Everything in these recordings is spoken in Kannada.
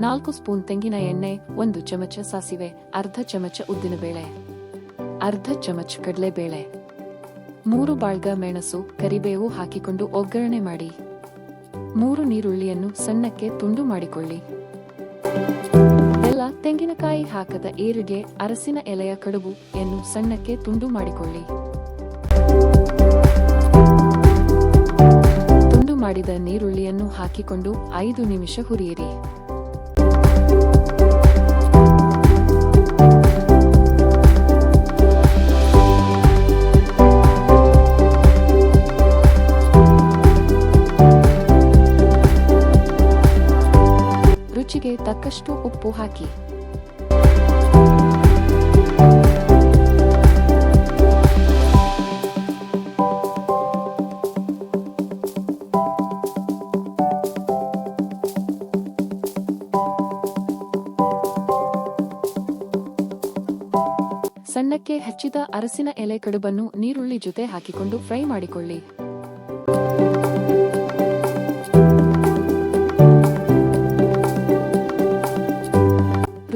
ನಾಲ್ಕು ಸ್ಪೂನ್ ತೆಂಗಿನ ಎಣ್ಣೆ, ಒಂದು ಚಮಚ ಸಾಸಿವೆ, ಅರ್ಧ ಚಮಚ ಉದ್ದಿನಬೇಳೆ ಅರ್ಧ ಚಮಚ ಕಡಲೆಬೇಳೆ, ಮೂರು ಬಾಳ್ಗ ಮೆಣಸು, ಕರಿಬೇವು ಹಾಕಿಕೊಂಡು ಒಗ್ಗರಣೆ ಮಾಡಿ. ಮೂರು ನೀರುಳ್ಳಿಯನ್ನು ಸಣ್ಣಕ್ಕೆ ತುಂಡು ಮಾಡಿಕೊಳ್ಳಿ. ಎಲ್ಲ ತೆಂಗಿನಕಾಯಿ ಹಾಕದ ಏರಿಗೆ ಅರಸಿನ ಎಲೆಯ ಕಡುಬು ಎನ್ನು ಸಣ್ಣಕ್ಕೆ ತುಂಡು ಮಾಡಿಕೊಳ್ಳಿ. ತುಂಡು ಮಾಡಿದ ನೀರುಳ್ಳಿಯನ್ನು ಹಾಕಿಕೊಂಡು ಐದು ನಿಮಿಷ ಹುರಿಯಿರಿ. ರುಚಿಗೆ ತಕ್ಕಷ್ಟು ಉಪ್ಪು ಹಾಕಿ. ಸಣ್ಣಕ್ಕೆ ಹೆಚ್ಚಿದ ಅರಸಿನ ಎಲೆ ಕಡುಬನ್ನು ನೀರುಳ್ಳಿ ಜೊತೆ ಹಾಕಿಕೊಂಡು ಫ್ರೈ ಮಾಡಿಕೊಳ್ಳಿ.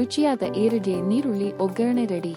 ರುಚಿಯಾದ ಏರಿಗೆ ನೀರುಳ್ಳಿ ಒಗ್ಗರಣೆ ರೆಡಿ.